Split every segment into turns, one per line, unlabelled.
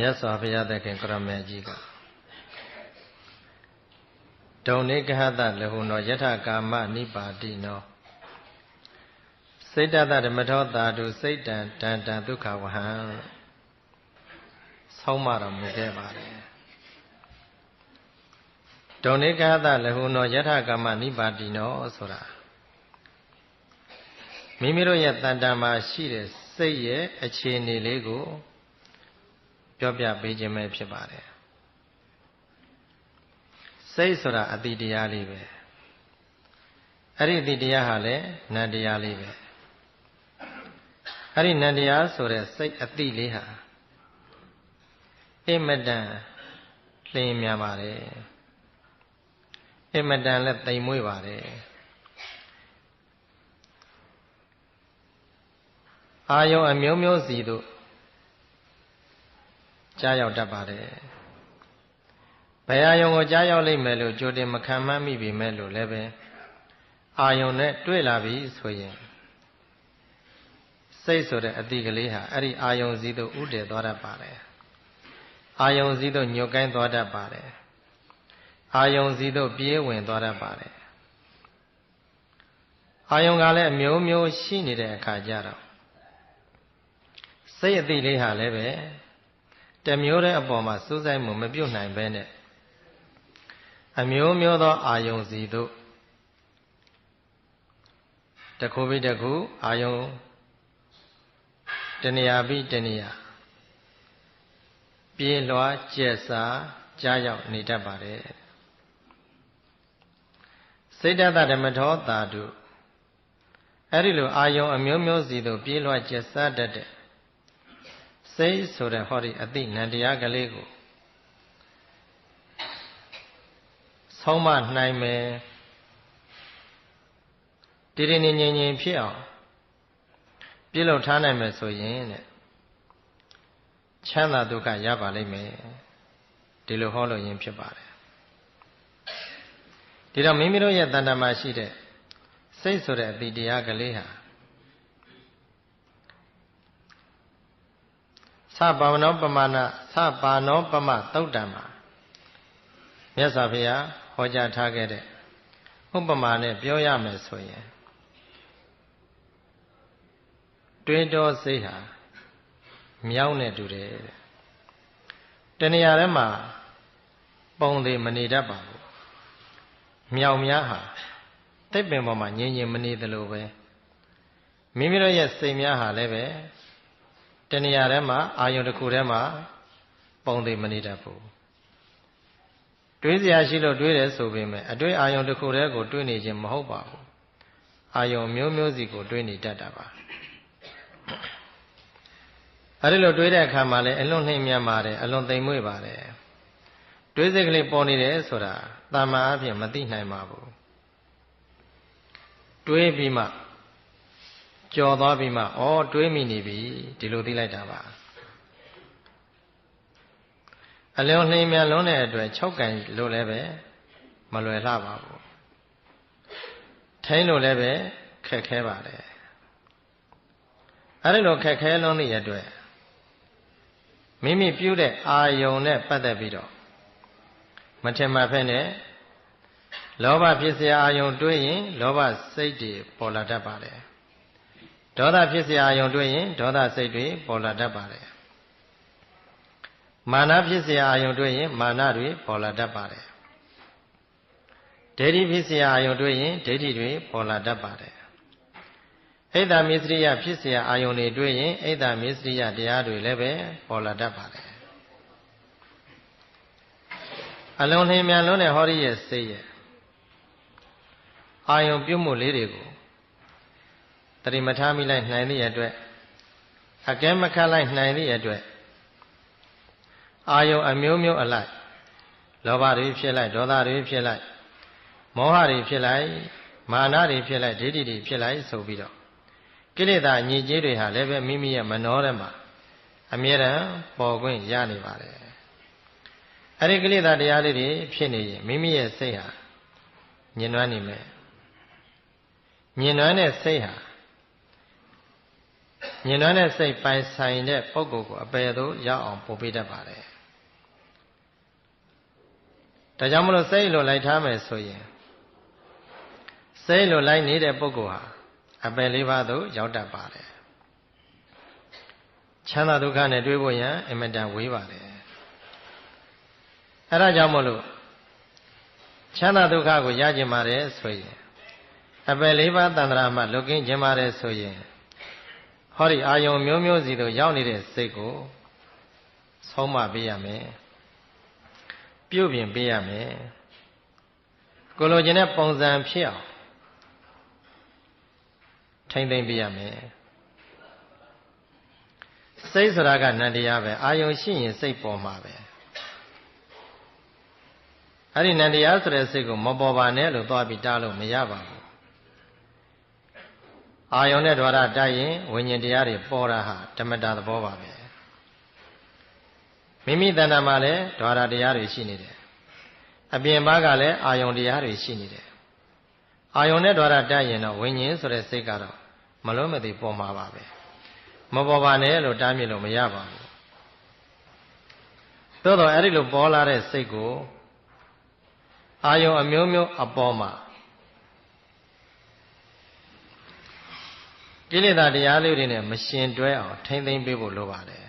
မြတ်စွာဘုရားသခင်ကရမေကြီးကဒုံနေကဟတလဟုနောယထကာမနိပါတိနောစိတ်တတဓမ္မထောတာတုစိတ်တံတန်တံဒုက္ခဝဟံဆောင်းမတော်မူခဲ့ပါတယ်ဒုံနေကဟတလဟုနောယထကာမနိပါတိနောဆိုတာမိမိတို့ရဲ့တန်တံမှာရှိတဲ့စိတ်ရဲ့အခြေအနေလေးကို ပြောပြပေးခြင်းပဲဖြစ်ပါတယ်စိတ်ဆိုတာအတိတရားလေးပဲအဲ့ဒီအတိတရားဟာလည်းနံတရားလေးပဲအဲ့ဒီနံတရားဆိုတဲ့စိတ်အတိလေးဟာအမတန်လင်းမြန်ပါတယ်အမတန်လည်းတိမ်မွေ့ပါတယ်အာယုံအမျိုးမျိုးစီတို့ ကြားရောက်တတ်ပါတယ်ဘယ်အာယုံကိုကြားရောက်လိမ့်မယ်လို့ကြိုတင်မခံမှန်းမိပြီမဲ့လို့လည်းပဲအာယုံနဲ့တွေ့လာပြီဆိုရင်စိတ်ဆိုတဲ့အတိကလေးဟာအဲ့ဒီအာယုံစည်းသို့ဥတည်သွားတတ်ပါတယ်အာယုံစည်းသို့ညှို့ကိုင်းသွားတတ်ပါတယ်အာယုံစည်းသို့ပြေးဝင်သွားတတ်ပါတယ်အာယုံကလည်းအမျိုးမျိုးရှိနေတဲ့အခါကျတော့စိတ်အတိလေးဟာလည်းပဲ တမျိုးတဲ့အပေါ်မှာစူးစိုက်မှုမပြုတ်နိုင်ပဲနဲ့အမျိုးမျိုးသောအာယုံစီတို့တခုပြီးတခုအာယုံတဏှာပြီးတဏှာပြေးလွှားကျက်စာကြားရောက်နေတတ်ပါတယ်စိတ်တတဓမ္မထောတာတုအဲ့ဒီလိုအာယုံအမျိုးမျိုးစီတို့ပြေးလွှားကျက်စားတတ်တဲ့ စိတ်ဆိုတဲ့ဟောဒီအတိနံတရားကလေးကိုဆုံးမနိုင်မယ်တည်တည်ငြိမ်ငြိမ်ဖြစ်အောင်ပြုလုပ်ထားနိုင်မယ်ဆိုရင်တဲ့ချမ်းသာဒုက္ခရပါလိမ့်မယ်ဒီလိုဟောလို့ရင်ဖြစ်ပါတယ်ဒီတော့မိမိတို့ရဲ့တဏ္ဍာမှာရှိတဲ့စိတ်ဆိုတဲ့အတိတရားကလေးဟာ သဘာဝနောပမာဏသဘာနောပမသုတ်တံမှာမြတ်စွာဘုရားဟောကြားထားခဲ့တဲ့ဥပမာနဲ့ပြောရမယ်ဆိုရင်တွေးတောစိတ်ဟာမြောင်းနဲ့တူတယ်တဏှာထဲမှာပုံသေးမနေတတ်ပါဘူးမြောင်များဟာတစ်ပင်ပေါ်မှာငြင်းငြင်းမနေသလိုပဲမိမိတို့ရဲ့စိတ်များဟာလည်းပဲ တဏှာထဲမှာအာယုန်တစ်ခုထဲမှာပုံသေးမနေတတ်ဘူးတွေးစရာရှိလို့တွေးတယ်ဆိုပေမဲ့အတွေးအာယုံတစ်ခုတည်းကိုတွေးနေခြင်းမဟုတ်ပါဘူးအာယုံမျိုးမျိုးစီကိုတွေးနေတတ်တာပါအဲဒီလိုတွေးတဲ့အခါမှာလည်းအလွန်နှိမ်မြတ်ပါတယ်အလွန်သိမ်မွေ့ပါတယ်တွေးစိတ်ကလေးပေါ်နေတယ်ဆိုတာတာမန်အဖြစ်မသိနိုင်ပါဘူးတွေးပြီးမှ ကြော်သွားပြီးမှဩတွေးမိနေပြီဒီလိုသိလိုက်တာပါအလုံးနှိမ်မြန်လုံးတဲ့အတွက်၆ကန်လို့လည်းပဲမလွယ်လှပါဘူးထိုင်းလို့လည်းပဲခက်ခဲပါတယ်အဲဒီလိုခက်ခဲလုံးတဲ့အတွက်မိမိပြုတဲ့အာယုံနဲ့ပတ်သက်ပြီးတော့မထင်မှတ်ဖက်နဲ့လောဘဖြစ်စရာအာယုံတွေးရင်လောဘစိတ်တွေပေါ်လာတတ်ပါတယ် ဒေါသဖြစ်เสียအာယုံတွေးရင်ဒေါသစိတ်တွေပေါ်လာတတ်ပါတယ်မာနဖြစ်เสียအာယုံတွေ့ရင်မာနတွေပေါ်လာတတ်ပါတယ်ဒိဋ္ဌိဖြစ်เสียအာယုံတွေ့ရင်ဒိဋ္ဌိတွေပေါ်လာတတ်ပါတယ်အိဒါမစ္စရိယဖြစ်เสียအာယုံတွေတွေ့ရင်အိဒါမစ္စရိယတရားတွေလည်းပဲပေါ်လာတတ်ပါတယ်အလုံးနှင်းမြန်လုံးတဲ့ဟောရီရဲ့စိတ်ရဲ့အာယုံပြုတ်မှုလေးတွေကို တတိမထားမိလိုက်နိုင်သည့်အတွက်အကဲမခတ်လိုက်နိုင်သည့်အတွက်အာယုံအမျိုးမျိုးအလိုက်လောဘတွေဖြစ်လိုက်ဒေါသတွေဖြစ်လိုက်မောဟတွေဖြစ်လိုက်မာနတွေဖြစ်လိုက်ဒိဋ္ဌိတွေဖြစ်လိုက်ဆိုပြီးတော့ကိလေသာညစ်ကြေးတွေဟာလည်းပဲမိမိရဲ့မနှောထဲမှာအမြဲတမ်းပေါ်ခွင့်ရနေပါတယ်အဲ့ဒီကိလေသာတရားလေးတွေဖြစ်နေရင်မိမိရဲ့စိတ်ဟာညှဉ်းနှွမ်းနေမယ်ညှဉ်းနှွမ်းတဲ့စိတ်ဟာ ညင်နွမ်းတဲ့စိတ်ပိုင်ဆိုင်တဲ့ပုဂ္ဂိုလ်ကိုအပယ်သို့ရောက်အောင်ပို့ပေးတတ်ပါတယ်ဒါကြောင့်မလို့စိတ်လိုလိုက်ထားမယ်ဆိုရင်စိတ်လိုလိုက်နေတဲ့ပုဂ္ဂိုလ်ဟာအပယ်လေးပါးသို့ရောက်တတ်ပါတယ်ချမ်းသာဒုက္ခနဲ့တွေ့ဖို့ရန်အင်မတန်ဝေးပါတယ်အဲဒါကြောင့်မလို့ချမ်းသာဒုက္ခကိုရကျင်ပါတယ်ဆိုရင်အပယ်လေးပါးတန်ត្រာမှလွတ်ကင်းခြင်းပါတယ်ဆိုရင် ဟောဒီအာယုံမျိုးမျိုးစီတို့ရောက်နေတဲ့စိတ်ကိုဆုံးမပေးရမယ်ပြုတ်ပြင်ပေးရမယ်ကိုလိုချင်တဲ့ပုံစံဖြစ်အောင်ထိမ့်သိမ့်ပေးရမယ်စိတ်ဆိုတာကနန္တရားပဲအာယုံရှိရင်စိတ်ပေါ်မှာပဲအဲ့ဒီနန္တရားဆိုတဲ့စိတ်ကိုမပေါ်ပါနဲ့လို့သွားပြီးတားလို့မရပါဘူး အာယုံနဲ့ဓဝရတိုက်ရင်ဝိညာဉ်တရားတွေပေါ်တာဟာဓမ္မတာသဘောပါပဲမိမိတဏ္ဍာမှာလည်းဓဝရတရားတွေရှိနေတယ်အပြင်ဘက်ကလည်းအာယုံတရားတွေရှိနေတယ်အာယုံနဲ့ဓဝရတိုက်ရင်တော့ဝိညာဉ်ဆိုတဲ့စိတ်ကတော့မလုံးမသိပေါ်မှာပါပဲမပေါ်ပါနဲ့လို့တားမြစ်လို့မရပါဘူးသို့တော့အဲ့ဒီလိုပေါ်လာတဲ့စိတ်ကိုအာယုံအမျိုးမျိုးအပေါ်မှာ ကိလေသာတရားလေးတွေနဲ့မရှင်တွဲအောင်ထိမ့်သိမ့်ပေးဖို့လိုပါတယ်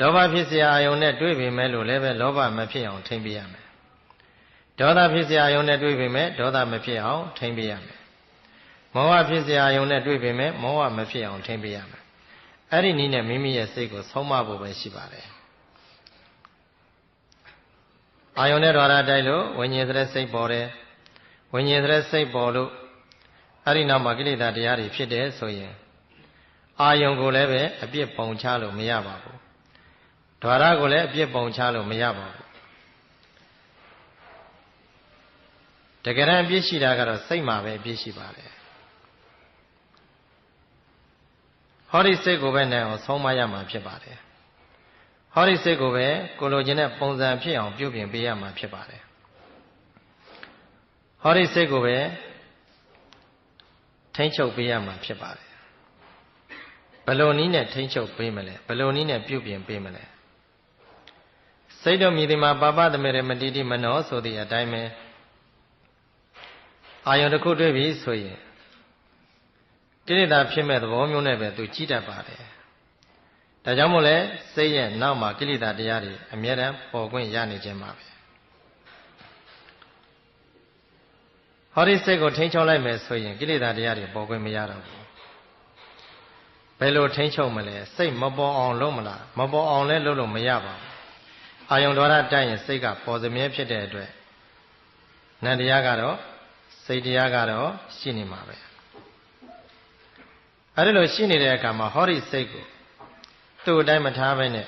လောဘဖြစ်စရာအယုံနဲ့တွေးပေမဲ့လို့လည်းပဲလောဘမဖြစ်အောင်ထိမ့်ပေးရမယ်ဒေါသဖြစ်စရာအယုံနဲ့တွေးပေမဲ့ဒေါသမဖြစ်အောင်ထိမ့်ပေးရမယ်မောဟဖြစ်စရာအယုံနဲ့တွေးပေမဲ့မောဟမဖြစ်အောင်ထိမ့်ပေးရမယ်အဲ့ဒီနည်းနဲ့မိမိရဲ့စိတ်ကိုဆုံးမဖို့ပဲရှိပါတယ်အာယုန်နဲ့ဓာရတိုက်လို့ဝိညာဉ်သရစိတ်ပေါ်တယ်ဝိညာဉ်သရစိတ်ပေါ်လို့ အဲ့ဒီနောက်မှာကိလေသာတရားတွေဖြစ်တယ်ဆိုရင်အာယုံကိုလည်းပဲအပြစ်ပုံချလို့မရပါဘူးဓာရကိုလည်းအပြစ်ပုံချလို့မရပါဘူးတကယ်တမ်းအပြစ်ရှိတာကတော့စိတ်မှာပဲအပြစ်ရှိပါတယ်ဟောဒီစိတ်ကိုပဲနိုင်အောင်ဆုံးမရမှာဖြစ်ပါတယ်ဟောဒီစိတ်ကိုပဲကိုလိုချင်တဲ့ပုံစံဖြစ်အောင်ပြုပြင်ပေးရမှာဖြစ်ပါတယ်ဟောဒီစိတ်ကိုပဲ ထိမ့်ချုပ်ပေးရမှာဖြစ်ပါတယ်ဘယ်လိုနည်းနဲ့ထိမ့်ချုပ်ပေးမလဲဘယ်လိုနည်းနဲ့ပြုပြင်ပေးမလဲစိတ်တော်မြည်ဒီမှာပါပသမေရမတိတိမနောဆိုသည့်အတိုင်းပဲအာယုံတစ်ခုတွေ့ပြီဆိုရင်ကိလေသာဖြစ်မဲ့သဘောမျိုးနဲ့ပဲသူကြည်တတ်ပါတယ်ဒါကြောင့်မို့လဲစိတ်ရဲ့နောက်မှာကိလေသာတရားတွေအမြဲတမ်းပေါ်ခွင့်ရနေခြင်းပါပဲ ဟောဒီစိတ်ကိုထိန်းချုပ်လိုက်မယ်ဆိုရင်ကိလေသာတရားတွေပေါ်ခွင့်မရတော့ဘူးဘယ်လိုထိန်းချုပ်မလဲစိတ်မပေါ်အောင်လုပ်မလားမပေါ်အောင်လဲလုပ်လို့မရပါဘူးအာယုံတော်ရတိုက်ရင်စိတ်ကပေါ်စမြဲဖြစ်တဲ့အတွက်နန္တရားကတော့စိတ်တရားကတော့ရှိနေမှာပဲအဲဒီလိုရှိနေတဲ့အခါမှာဟောဒီစိတ်ကိုသူ့အတိုင်းမထားဘဲနဲ့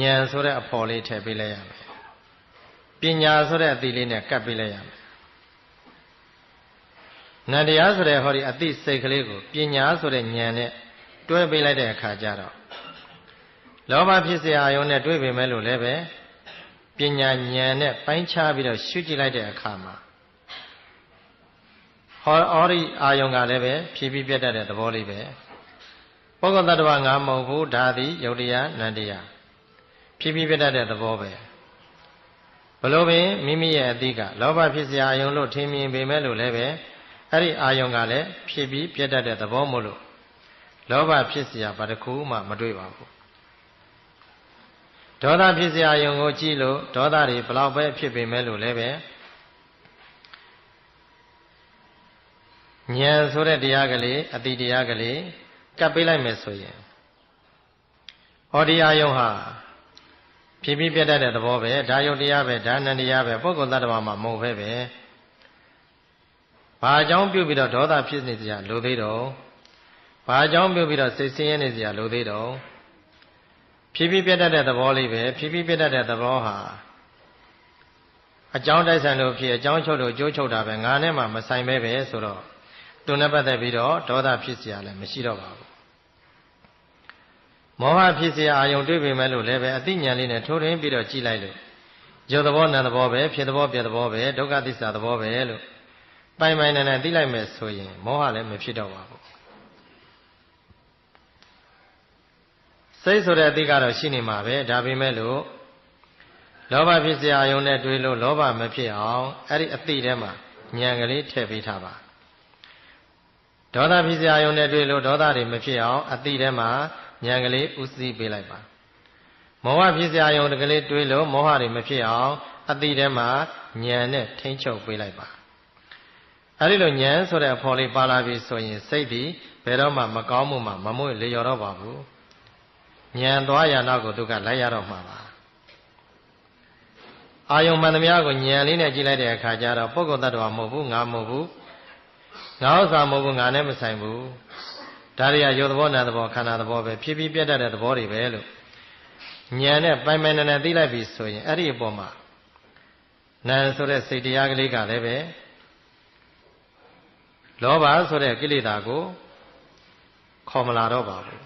ဉာဏ်ဆိုတဲ့အဖော်လေးထည့်ပေးလိုက်ရမယ်ပညာဆိုတဲ့အသီလေးနဲ့ကပ်ပေးလိုက်ရမယ် နတ်တရားဆိုတဲ့ဟောဒီအသိစိတ်ကလေးကိုပညာဆိုတဲ့ဉာဏ်နဲ့တွဲပေးလိုက်တဲ့အခါကျတော့လောဘဖြစ်စရာအယုံနဲ့တွဲပေမဲ့လို့လည်းပဲပညာဉာဏ်နဲ့ပိုင်းခြားပြီးတော့ရှုကြည့်လိုက်တဲ့အခါမှာဟောအော်ဒီအာယုံကလည်းပဲဖြည်းဖြည်းပြတ်တတ်တဲ့သဘောလေးပဲပုဂ္ဂိုလ်တ attva ငါမဟုတ်ဘူးဒါသည်ယုတ်တရားနန္တရားဖြည်းဖြည်းပြတ်တတ်တဲ့သဘောပဲဘလို့ပင်မိမိရဲ့အတိကလောဘဖြစ်စရာအယုံလို့ထင်မြင်ပေမဲ့လို့လည်းပဲ အဲ့ဒီအာယုံကလည်းဖြစ်ပြီးပြတ်တတ်တဲ့သဘောမို့လို့လောဘဖြစ်เสียဘာတစ်ခုမှမတွေ့ပါဘူးဒေါသဖြစ်เสียအာယုံကိုကြည့်လို့ဒေါသတွေဘလောက်ပဲဖြစ်ပေမဲ့လို့လည်းပဲဉာဏ်ဆိုတဲ့တရားကလေးအတိတရားကလေးကပ်ပေးလိုက်မယ်ဆိုရင်ဟောဒီအာယုံဟာဖြည်းဖြည်းပြတ်တတ်တဲ့သဘောပဲဒါယုတ်တရားပဲဒါနန္တရားပဲပုဂ္ဂိုလ်တ attva မှာမဟုတ်ပဲပဲ ဘာအကြောင်းပြုပြီးတော့ဒေါသဖြစ်နေစရာလိုသေးတော့ဘာအကြောင်းပြုပြီးတော့စိတ်ဆင်းရဲနေစရာလိုသေးတော့ဖြည်းဖြည်းပြတ်တတ်တဲ့သဘောလေးပဲဖြည်းဖြည်းပြတ်တတ်တဲ့သဘောဟာအကြောင်းတိုက်ဆိုင်လို့ဖြစ်အကြောင်းချုပ်လို့ကြိုးချုပ်တာပဲငါနဲ့မှမဆိုင်ပဲပဲဆိုတော့သူနဲ့ပတ်သက်ပြီးတော့ဒေါသဖြစ်စရာလည်းမရှိတော့ပါဘူးမောဟဖြစ်စရာအာယုံတွေ့ပေမဲ့လို့လည်းပဲအသိဉာဏ်လေးနဲ့ထိုးရင်းပြီးတော့ကြည်လိုက်လို့ရုပ်သဘောနာသဘောပဲဖြစ်သဘောပြသဘောပဲဒုက္ခသစ္စာသဘောပဲလို့ ပိုင်ပိုင်နိုင်နိုင်သိလိုက်မယ်ဆိုရင်မောဟလည်းမဖြစ်တော့ပါဘူးစိတ်ဆိုတဲ့အသိကတော့ရှိနေမှာပဲဒါပေမဲ့လို့လောဘဖြစ်စရာအယုံနဲ့တွေးလို့လောဘမဖြစ်အောင်အဲ့ဒီအသိထဲမှာဉာဏ်ကလေးထည့်ပေးထားပါဒေါသဖြစ်စရာအယုံနဲ့တွေးလို့ဒေါသတွေမဖြစ်အောင်အသိထဲမှာဉာဏ်ကလေးဥသိပေးလိုက်ပါမောဟဖြစ်စရာအယုံတကလေးတွေးလို့မောဟတွေမဖြစ်အောင်အသိထဲမှာဉာဏ်နဲ့ထိမ့်ချုပ်ပေးလိုက်ပါ အဲဒီလိုဉာဏ်ဆိုတဲ့အဖော်လေးပါလာပြီဆိုရင်စိတ်ဒီဘယ်တော့မှမကောင်းမှုမှမမွေ့လေရောတော့ပါဘူးဉာဏ်သွားရနောက်ကိုသူကလိုက်ရတော့မှာပါအာယုံမှန်သမျှကိုဉာဏ်လေးနဲ့ကြည့်လိုက်တဲ့အခါကျတော့ပုဂ္ဂိုလ်တ attva မဟုတ်ဘူးငါမဟုတ်ဘူးငါဥစ္စာမဟုတ်ဘူးငါနဲ့မဆိုင်ဘူးဒါတွေကရုပ်သဘောနာသဘောခန္ဓာသဘောပဲဖြစ်ပြီးပြတ်တတ်တဲ့သဘောတွေပဲလို့ဉာဏ်နဲ့ပိုင်ပိုင်နိုင်နိုင်သိလိုက်ပြီဆိုရင်အဲ့ဒီအပေါ်မှာနာဆိုတဲ့စိတ်တရားကလေးကလည်းပဲ လောဘဆိုတဲ့ကိလေသာကိုခေါ်မလာတော့ပါဘူး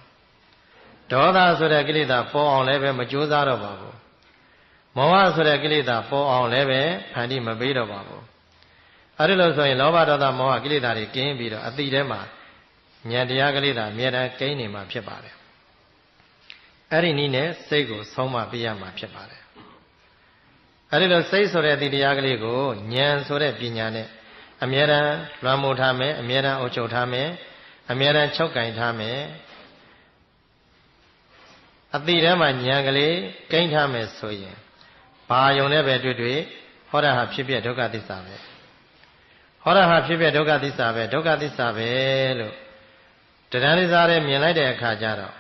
ဒေါသဆိုတဲ့ကိလေသာပေါ်အောင်လည်းပဲမကြိုးစားတော့ပါဘူးမောဟဆိုတဲ့ကိလေသာပေါ်အောင်လည်းပဲဖန်တီးမပေးတော့ပါဘူးအဲဒီလိုဆိုရင်လောဘဒေါသမောဟကိလေသာတွေကင်းပြီးတော့အတိထဲမှာဉာဏ်တရားကလေးသာအမြဲတမ်းကိန်းနေမှာဖြစ်ပါတယ်အဲ့ဒီနည်းနဲ့စိတ်ကိုဆုံးမပြရမှာဖြစ်ပါတယ်အဲဒီလိုစိတ်ဆိုတဲ့အတိတရားကလေးကိုဉာဏ်ဆိုတဲ့ပညာနဲ့ အမြဲတမ်းလွှမ်းမိုးထားမယ်အမြဲတမ်းအုပ်ချုပ်ထားမယ်အမြဲတမ်းချုပ်ကင်ထားမယ်အတိထဲမှာဉာဏ်ကလေးကိန်းထားမယ်ဆိုရင်ဘာယုံနဲ့ပဲတွေ့တွေ့ဟောတာဟာဖြစ်ပြဒုက္ခသစ္စာပဲဟောတာဟာဖြစ်ပြဒုက္ခသစ္စာပဲဒုက္ခသစ္စာပဲလို့တဏှာလိစားတဲ့မြင်လိုက်တဲ့အခါကျတော့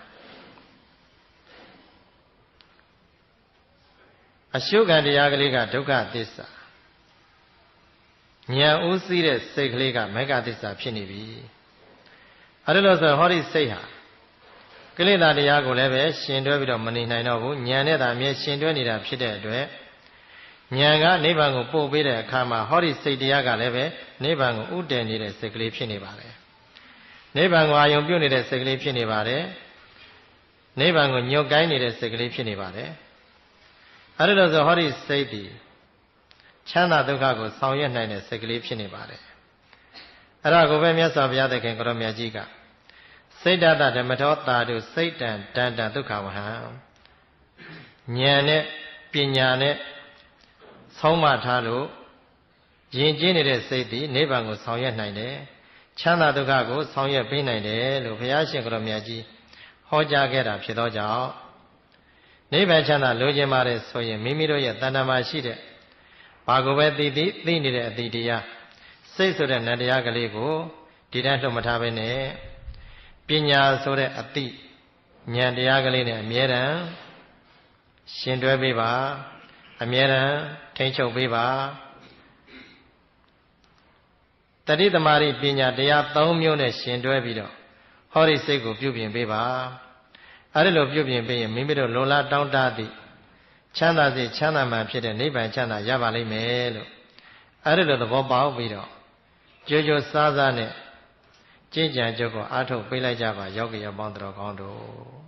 အရှုခံတရားကလေးကဒုက္ခသစ္စာ ဉာဏ်ဥသိတဲ့စိတ်ကလေးကမေဃသစ္စာဖြစ်နေပြီအဲဒါလို့ဆိုဟောဒီစိတ်ဟာကိလေသာတရားကိုလည်းပဲရှင်တွဲပြီးတော့မနေနိုင်တော့ဘူးဉာဏ်နဲ့သာအမြဲရှင်တွဲနေတာဖြစ်တဲ့အတွက်ဉာဏ်ကနိဗ္ဗာန်ကိုပို့ပေးတဲ့အခါမှာဟောဒီစိတ်တရားကလည်းပဲနိဗ္ဗာန်ကိုဥတည်နေတဲ့စိတ်ကလေးဖြစ်နေပါတယ်နိဗ္ဗာန်ကိုအာယုံပြုတ်နေတဲ့စိတ်ကလေးဖြစ်နေပါတယ်နိဗ္ဗာန်ကိုညှို့ကိုင်းနေတဲ့စိတ်ကလေးဖြစ်နေပါတယ်အဲဒီလိုဆိုဟောဒီစိတ်ဒီ ချမ်းသာဒုက္ခကိုဆောင်ရွက်နိုင်တဲ့စိတ်ကလေးဖြစ်နေပါတယ်အဲ့ဒါကိုပဲမြတ်စွာဘုရားသခင်ကိုရောမြတ်ကြီးကစိတ်တတဓမ္မထောတာတုစိတ်တံတန်တဒုက္ခဝဟံဉာဏ်နဲ့ပညာနဲ့ဆုံးမထားလို့ယဉ်ကျေးနေတဲ့စိတ်သည်နိဗ္ဗာန်ကိုဆောင်ရွက်နိုင်တယ်ချမ်းသာဒုက္ခကိုဆောင်ရွက်ပေးနိုင်တယ်လို့ဘုရားရှင်ကိုရောမြတ်ကြီးဟောကြားခဲ့တာဖြစ်သောကြောင့်နိဗ္ဗာန်ချမ်းသာလိုချင်ပါတယ်ဆိုရင်မိမိတို့ရဲ့တဏ္ဍာမှာရှိတဲ့ ဘာကိုပဲသိသိသိနေတဲ့အတိတရားစိတ်ဆိုတဲ့နတရားကလေးကိုဒီတိုင်းလှုပ်မထားဘဲနဲ့ပညာဆိုတဲ့အတိဉာဏ်တရားကလေးနဲ့အမြဲတမ်းရှင်တွဲပေးပါအမြဲတမ်းထိန်းချုပ်ပေးပါတတိသမารိပညာတရား၃မျိုးနဲ့ရှင်တွဲပြီးတော့ဟောဒီစိတ်ကိုပြုပြင်ပေးပါအဲဒီလိုပြုပြင်ပေးရင်မိမိတို့လုံလားတောင်းတသည့် ချမ်းသာစေချမ်းသာမှဖြစ်တဲ့နိဗ္ဗာန်ချမ်းသာရပါလိမ့်မယ်လို့အဲဒီလိုသဘောပေါက်ပြီးတော့ကြိုးကြိုးစားစားနဲ့ကြင်ကြံကြုတ်ကိုအားထုတ်ပေးလိုက်ကြပါယောဂီအပေါင်းတော်ကောင်းတို့